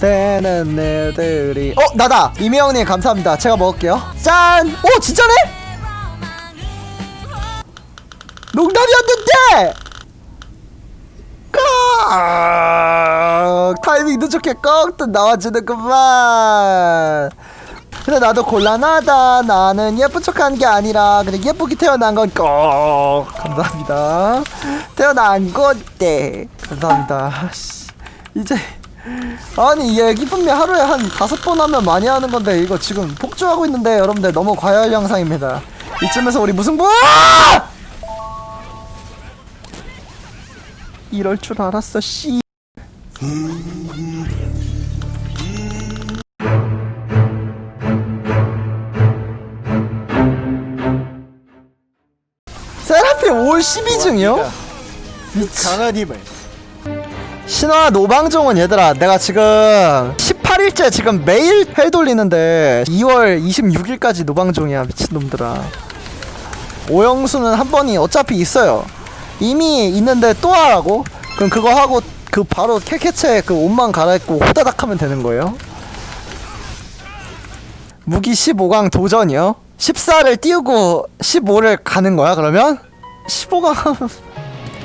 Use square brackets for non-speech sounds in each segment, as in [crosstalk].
되는 애들이. 어 나다! 이미영님 감사합니다. 제가 먹을게요. 짠오 진짜네? 농담이었는데! 까 타이밍 늦게 꺽또 나와주는구만! 근데 나도 곤란하다. 나는 예쁜 척하는 게 아니라 그냥 예쁘게 태어난 건꺽! 감사합니다. 태어난 건데 감사합니다. 씨, 이제 아니 얘 애기 분명 하루에 한 다섯 번 하면 많이 하는 건데 이거 지금 폭주하고 있는데 여러분들 너무 과열 영상입니다. 이쯤에서 우리 무승부! 이럴 줄 알았어 씨. 세라피 올 12중이요? 강한 힘을 신화 노방종은 얘들아 내가 지금 18일째 지금 매일 회 돌리는데 2월 26일까지 노방종이야 미친놈들아 오영수는 한 번이 어차피 있어요 이미 있는데 또 하라고? 그럼 그거 하고 그 바로 캐캐체 그 옷만 갈아입고 호다닥 하면 되는 거예요 무기 15강 도전이요? 14를 띄우고 15를 가는 거야 그러면? 15강 하면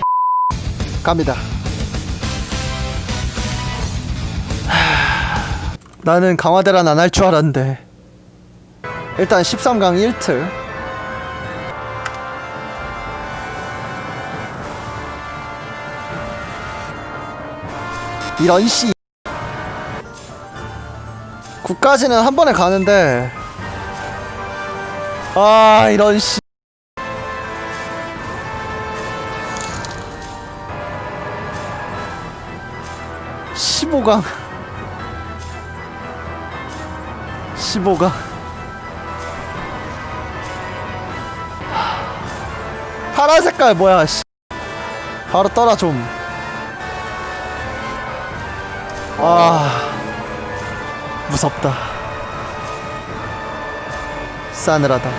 [laughs] 갑니다 나는 강화대란 안 할 줄 알았는데. 일단 13강 1트 이런 씨. 9까지는 한 번에 가는데. 아 이런 씨. 15강 15강 파란 색깔 뭐야 씨. 바로 떠라 좀 아, 무섭다. 싸늘하다.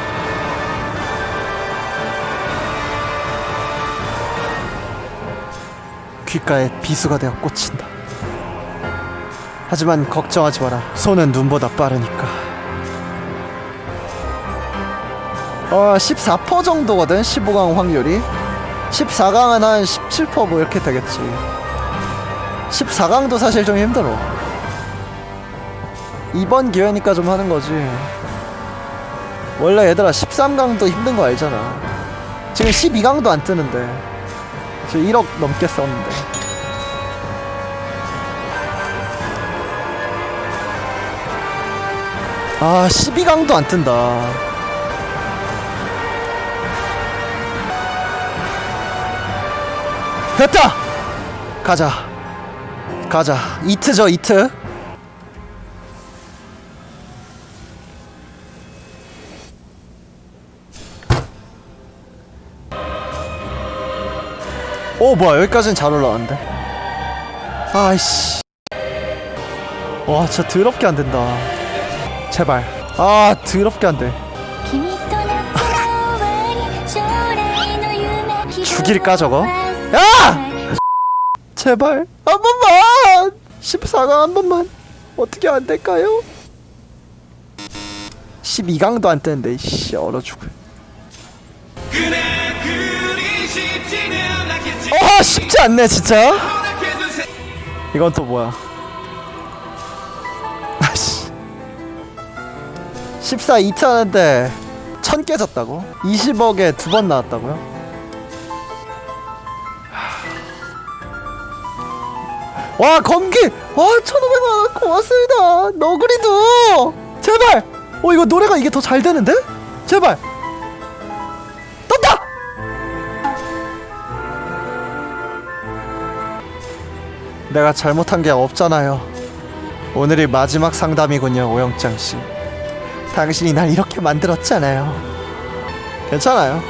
귓가에 비수가 되어 꽂힌다. 하지만 걱정하지 마라. 손은 눈보다 빠르니까. 어, 14% 정도거든. 15강 확률이. 14강은 한 17%뭐 이렇게 되겠지. 14강도 사실 좀 힘들어. 이번 기회니까 좀 하는 거지. 원래 얘들아 13강도 힘든 거 알잖아. 지금 12강도 안 뜨는데. 지금 1억 넘게 썼는데. 아 12강도 안 뜬다. 됐다! 가자. 가자. 이트죠, 이트. 오, 뭐야. 여기까지는 잘 올라왔는데. 아이씨. 와, 진짜 더럽게 안 된다. 제발. 아, 더럽게 안 돼. [laughs] 죽일까, 저거? 야! [laughs] 제발 한 번만 14강 한 번만 어떻게 안 될까요? 12강도 안 뜨는데 씨 얼어 죽을 어 쉽지 않네 진짜 이건 또 뭐야 아씨 14 2트 하는데 1000 깨졌다고? 20억에 두 번 나왔다고요? 와 검기! 와 1500원 고맙습니다. 너구리도! 제발! 어 이거 노래가 이게 더 잘 되는데? 제발! 떴다! 내가 잘못한 게 없잖아요. 오늘이 마지막 상담이군요 오영장 씨. 당신이 날 이렇게 만들었잖아요. 괜찮아요.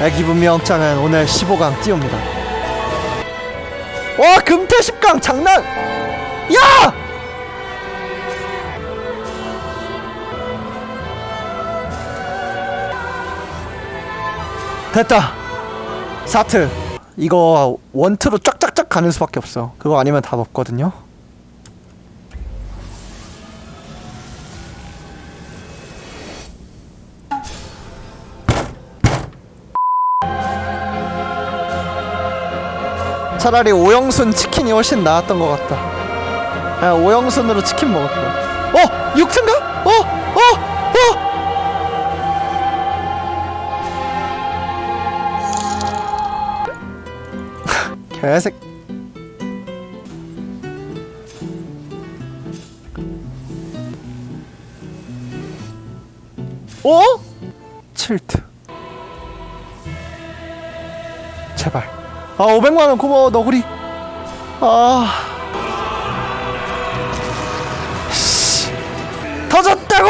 애기 분명장은 오늘 15강 띄웁니다 와 금태 10강 장난. 야! 됐다. 사트. 이거 원트로 쫙쫙쫙 가는 수밖에 없어. 그거 아니면 답 없거든요 차라리 오영순 치킨이 훨씬 나았던 것 같다. 야, 오영순으로 치킨 거야. 어, 육트인가? 어, 어, 어. [laughs] 개색. 어? 칠트. 아, 500만 원 고마워, 너구리. 아. 씨. 터졌다고!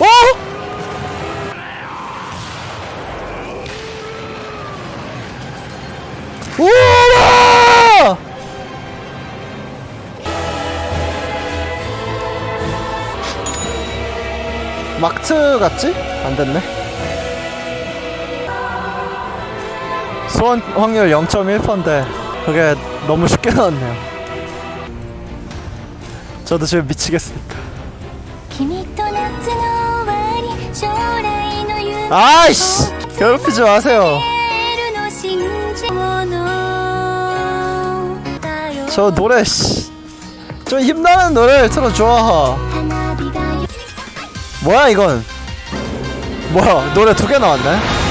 어? 우와! 막트 같지? 안 됐네. 수원 확률 0.1%인데 그게 너무 쉽게 나왔네요. 저도 지금 미치겠으니까. 아이씨! 괴롭히지 마세요. 저 노래 씨. 좀 힘나는 노래를 틀어줘. 뭐야 이건? 뭐야 노래 두 개 나왔네?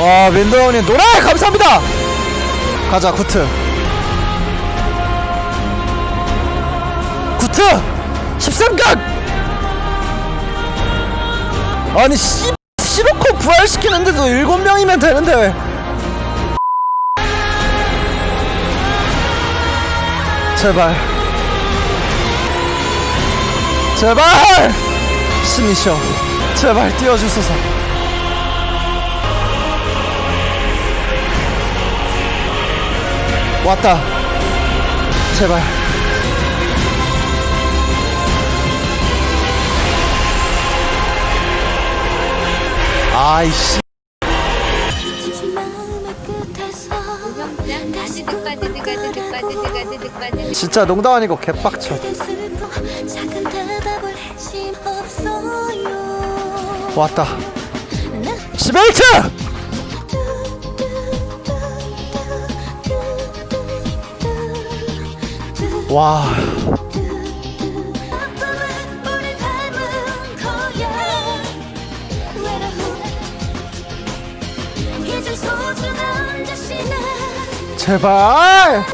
와 민도훈이 노래 감사합니다. 가자 구트. 구트 13강. 아니 씨 시로코 부활시키는데도 일곱 명이면 되는데 왜? 제발. 제발! 신이셔. 제발 띄워주소서. 왔다. 제발. 아이씨. 진짜 농담 아니고 개빡쳐. 왔다. 시베이트! 와. 제발!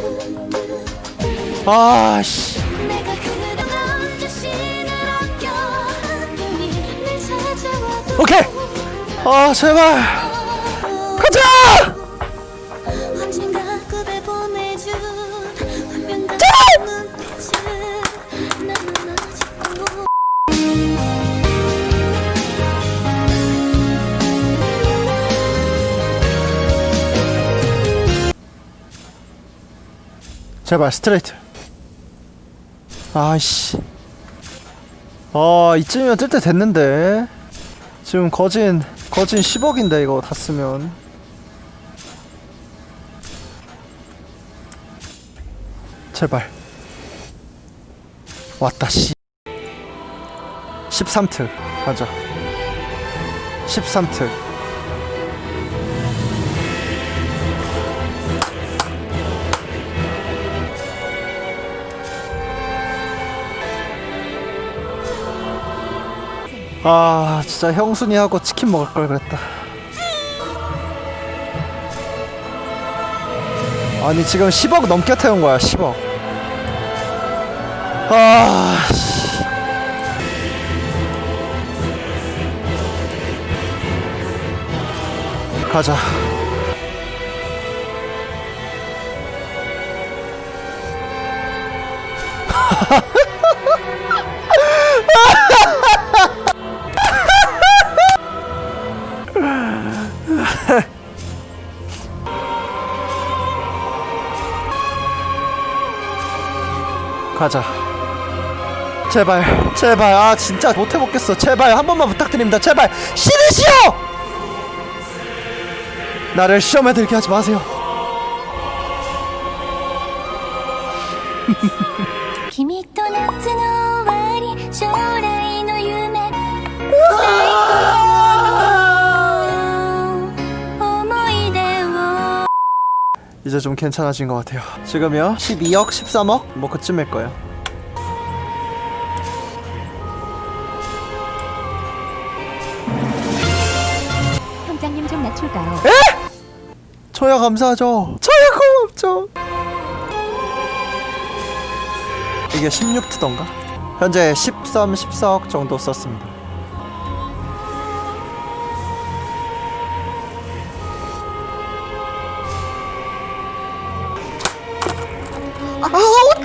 늘 찾아와도 오케이! 아, 제발! 가자! 제발 스트레이트. 아이씨. 아 이쯤이면 뜰 때 됐는데. 지금 거진 거진 10억인데 이거 다 쓰면. 제발. 왔다 씨. 13트 가자. 13트 아 진짜 형순이하고 치킨 먹을 걸 그랬다. 아니 지금 10억 넘게 태운 거야 10억. 아 씨. 가자 [laughs] 가자. 제발, 제발, 아 진짜 못 해먹겠어. 제발 한 번만 부탁드립니다. 제발 신으시오. 나를 시험에 들게 하지 마세요. [laughs] 이제 좀 괜찮아진 것 같아요. 지금요? 12억 13억? 뭐 그쯤일 거예요. 현장님 좀 낮출까요? 저야 감사하죠. 저야 고맙죠. 이게 16트던가? 현재 13, 14억 정도 썼습니다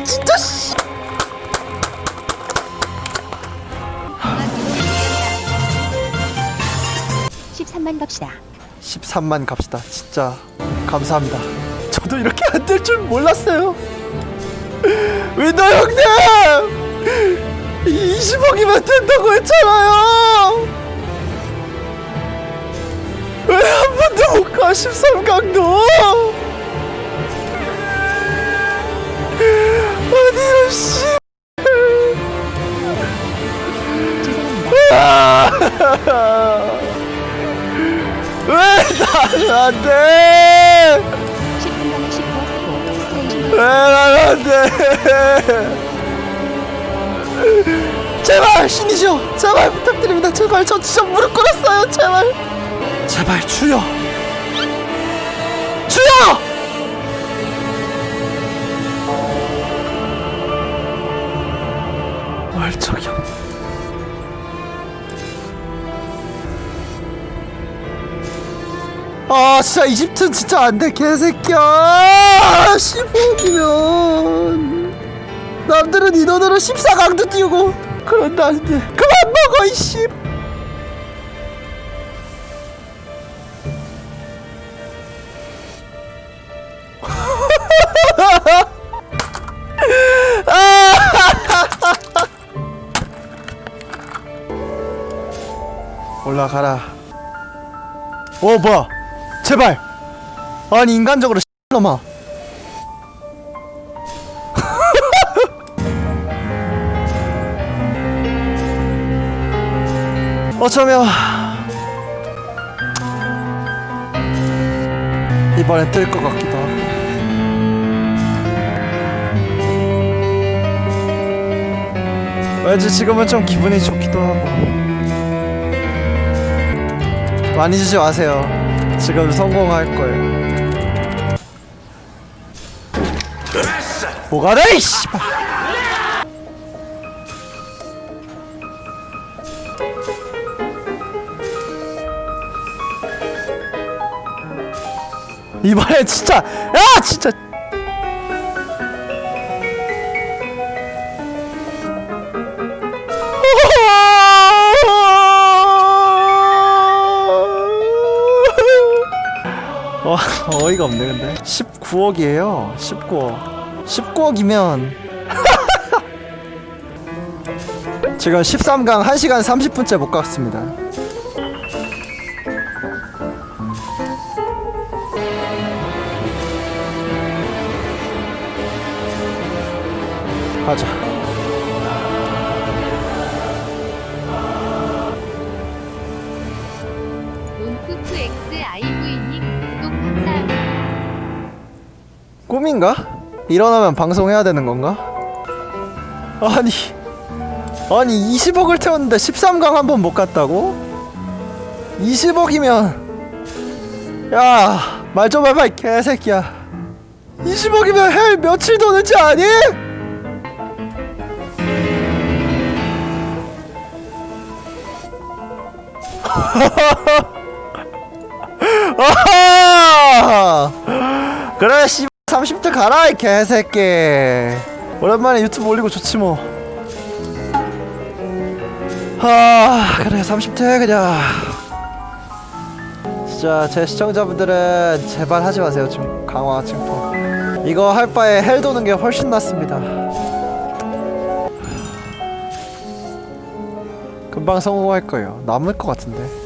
진짜 씨 13만 갑시다. 13만 갑시다. 진짜 감사합니다. 저도 이렇게 안 될 줄 몰랐어요. 윈도 형님! 20억이면 된다고 했잖아요! 왜 한 번도 못 가, 13강도! 안 돼! 10분간의 19호 사고 스테이션 왜 나는 안 돼! 제발 신이시여 제발 부탁드립니다 제발 저 진짜 무릎 꿇었어요 제발 제발 주여 아 진짜 이집트는 진짜 안 돼 개새끼야. 15억이면. 남들은 인원으로 14강도 띄우고 그런다는데 그만 먹어 이씨. [laughs] 올라가라. 오 뭐야 제발. 아니 인간적으로 [laughs] 놈아. [laughs] 어쩌면 이번엔 뜰 것 같기도 하고. 왠지 지금은 좀 기분이 좋기도 하고. 많이 주지 마세요 지금 성공할 거예요. 뭐가 돼 이씨. 이번엔 진짜 야 진짜 어이가 없네 근데. 19억이에요. 19억. 19억이면. [laughs] 지금 13강 1시간 30분째 못 갔습니다. 가자 꿈인가? 일어나면 방송해야 되는 건가? 아니 아니 20억을 태웠는데 13강 한 번 못 갔다고? 20억이면 야 말 좀 해봐 이 개새끼야 20억이면 헬 며칠 도는지 아니? [laughs] 그래 씨 30대 가라 이 개새끼. 오랜만에 유튜브 올리고 좋지 뭐. 아, 그래 30대 그냥. 진짜 제 시청자분들은 제발 하지 마세요 지금 강화 증폭. 이거 할 바에 헬 도는 게 훨씬 낫습니다. 금방 성공할 거예요. 남을 것 같은데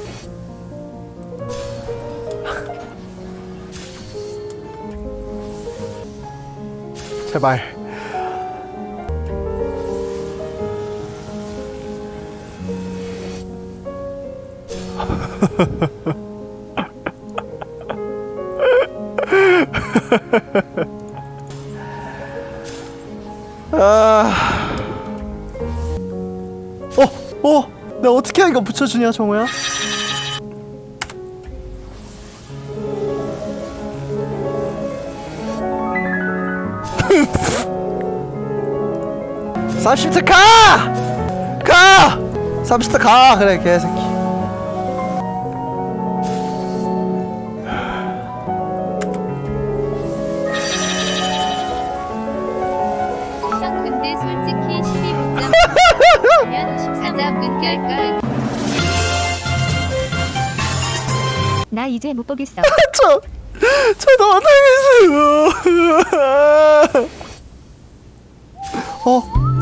제발 [laughs] 아. 어, 어, 내가 어떻게 이거 붙여주냐, 정우야? 삼십트 가! 가! 삼십트 가! 그래, 개새끼. 형 근데 솔직히 12분 면 13분 깰걸 나 이제 못 보겠어. [laughs] 저, 저도 못하겠어요. 어,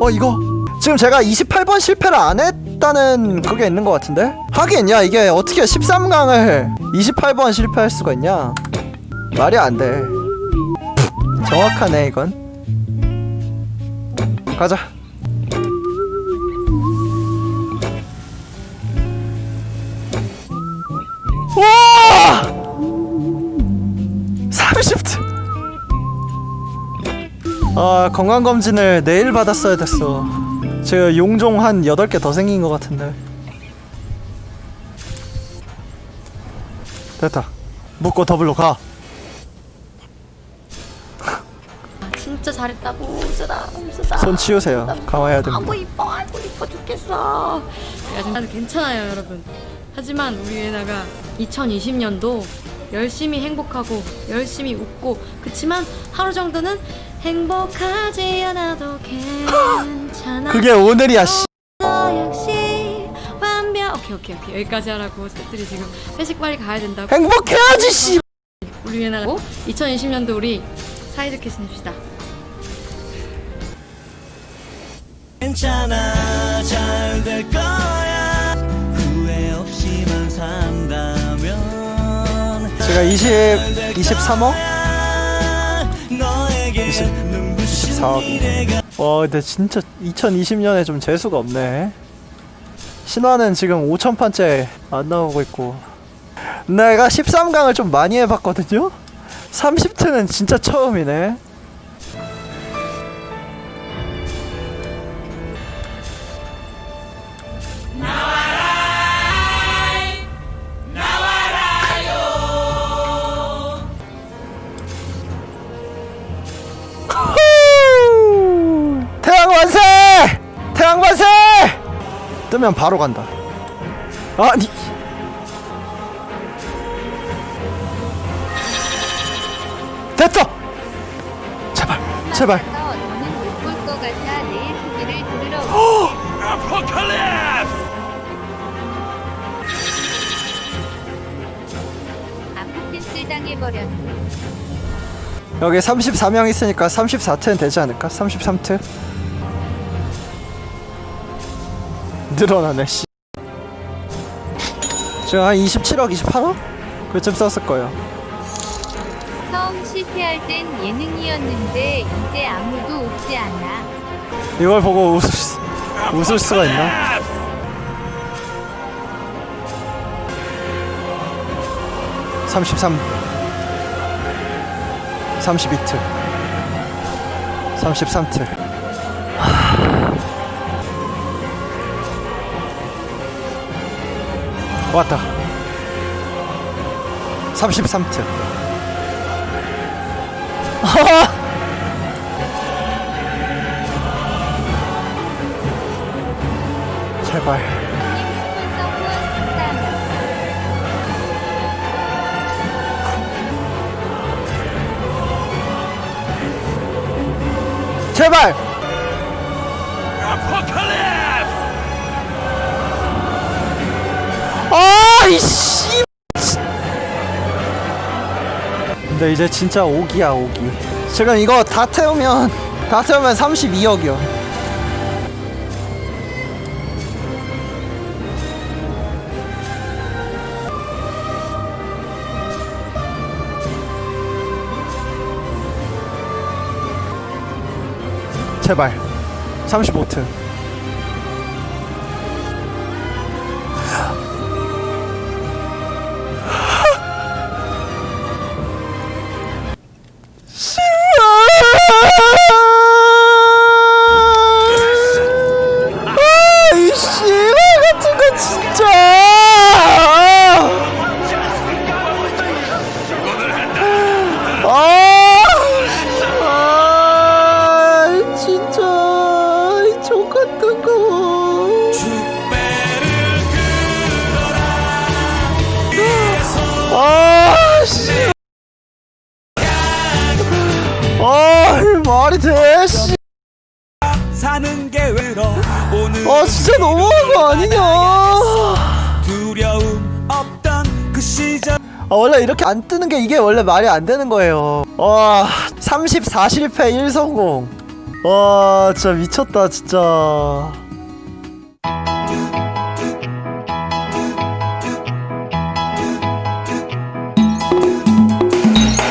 어 이거 지금 제가 28번 실패를 안 했다는 그게 있는 것 같은데? 하긴 야 이게 어떻게 13강을 28번 실패할 수가 있냐? 말이 안 돼. 정확하네 이건. 가자. 와! 30트. 아, 건강검진을 내일 받았어야 됐어. 제가 용종 한 8개 더 생긴 것 같은데. 됐다. 묶고 더블로 가. [laughs] 진짜 잘했다고 쓰다 쓰다 손 치우세요. 강화해야 됩니다. 아고 이뻐 아고 이뻐 죽겠어 나도 괜찮아요, 여러분. 하지만 우리 예나가 2020년도 열심히 행복하고 열심히 웃고 그치만 하루 정도는 행복하지 않아도 괜찮아. 그게 오늘이야, 씨. 너 역시 완벽. 오케이 오케이 오케이 여기까지 하라고 스태프들이 지금 회식 빨리 가야 된다고. 행복해야지, 씨. 우리 예나가 2020년도 우리 사이좋게 지냅시다. 괜찮아 잘 될 거야 후회 없이만 산다면 제가 20, 23억? 24억. 와, 근데 진짜 2020년에 좀 재수가 없네. 신화는 지금 5천판째 안 나오고 있고. 내가 13강을 좀 많이 해봤거든요? 30트는 진짜 처음이네. 뜨면 바로 간다. 아니. 됐다. 제발, 제발. [gasps] 여기 34명 있으니까 34트는 되지 않을까? 33트? 늘어나네, 씨. 지금 한 27억, 28억? 그쯤 썼을 거예요. 처음 실패할 땐 예능이었는데 이제 아무도 웃지 않아 이걸 보고 웃을, 수, 웃을 수가 있나? 삼십삼, 삼십 왔다. 삼십삼트. [laughs] 제발. 제발. 이씨. 근데 이제 진짜 오기야 오기. 지금 이거 다 태우면 다 태우면 32억이요. 제발 35트 아 진짜 너무한 거 아니냐? 두려움 없던 그 시절 아, 원래 이렇게 안 뜨는 게 이게 원래 말이 안 되는 거예요. 와, 34실패 1성공. 와, 진짜 미쳤다, 진짜.